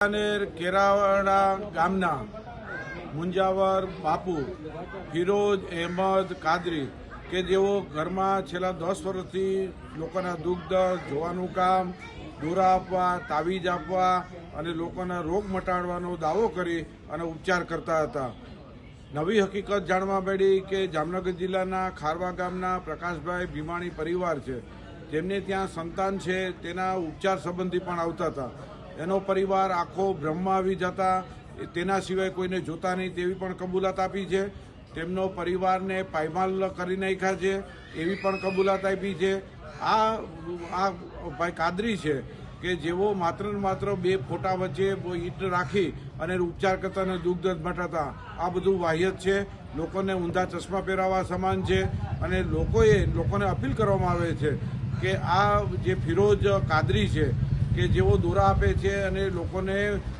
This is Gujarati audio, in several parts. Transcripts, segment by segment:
વાંકાનેર કેરાવાડા ગામના મુંજાવર બાપુ, ફિરોજ અહેમદ કાદરી કે જેઓ ઘરમાં છેલ્લા દસ વર્ષથી લોકોના દુઃખ દર્દ, જોવાનું કામ, દોરા આપવા, તાવીજ આપવા અને લોકોના રોગ મટાડવાનો દાવો કરી અને ઉપચાર કરતા હતા. નવી હકીકત જાણવા મળી કે જામનગર જિલ્લાના ખારવા ગામના પ્રકાશભાઈ ભીમાણી પરિવાર છે. જેમને ત્યાં સંતાન છે, તેના ઉપચાર સંબંધી પણ આવતા હતા. એનો પરિવાર આખો બ્રહ્મા આવી જતા તેના સિવાય કોઈને જોતા નહીં તેવી પણ કબૂલાત આપી છે. તેમનો પરિવારને પાયમાલ કરી નાખ્યા છે, એવી પણ કબૂલાત આપી છે. આ આ ભાઈ કાદરી છે કે જેઓ માત્ર ને માત્ર બે ફોટા વચ્ચે ઈંટ રાખી અને ઉપચાર કરતા અને દુઃખ મટાતા આ બધું વાહ્યત છે. લોકોને ઊંધા ચશ્મા પહેરાવા સમાન છે અને લોકોએ, લોકોને અપીલ કરવામાં આવે છે કે આ જે ફિરોજ કાદરી છે કે જેઓ દોરા આપે છે અને લોકોને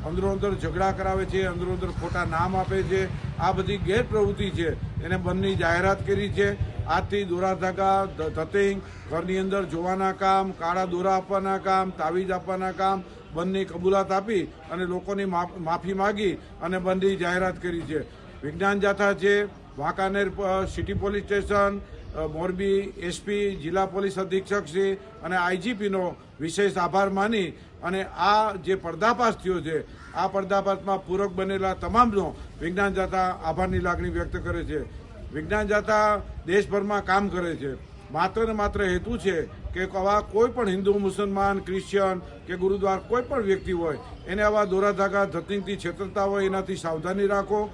અંદરોઅંદર ઝઘડા કરાવે છે અંદરોઅંદર ખોટા નામ આપે છે, આ બધી ગેરપ્રવૃત્તિ છે. એને બંધની જાહેરાત કરી છે. આજથી દોરા ધાગા ધતિંગ ઘરની અંદર જોવાના કામ, કાળા દોરા આપવાના કામ, તાવીજ આપવાના કામ બંધની કબૂલાત આપી અને લોકોની માફી માગી અને બંધની જાહેરાત કરી છે. વિજ્ઞાન જાથા છે Wankaner city police station Morbi SP, જિલ્લા પોલીસ અધિક્ષક શ્રી અને આઈજીપીનો વિશેષ આભાર માની અને આ જે પર્દાફાશ થયો છે, આ પર્દાફાશમાં પૂરક બનેલા તમામનો વિજ્ઞાન જાતા આભારની લાગણી વ્યક્ત કરે છે. વિજ્ઞાન જાતા દેશભરમાં કામ કરે છે. માત્ર ને માત્ર હેતુ છે કે આવા કોઈ પણ હિન્દુ, મુસલમાન, ક્રિશ્ચિયન કે ગુરુદ્વાર કોઈ પણ વ્યક્તિ હોય, એને આવા દોરાધાગા ધતિંગથી છેતરતા હોય, એનાથી સાવધાની રાખો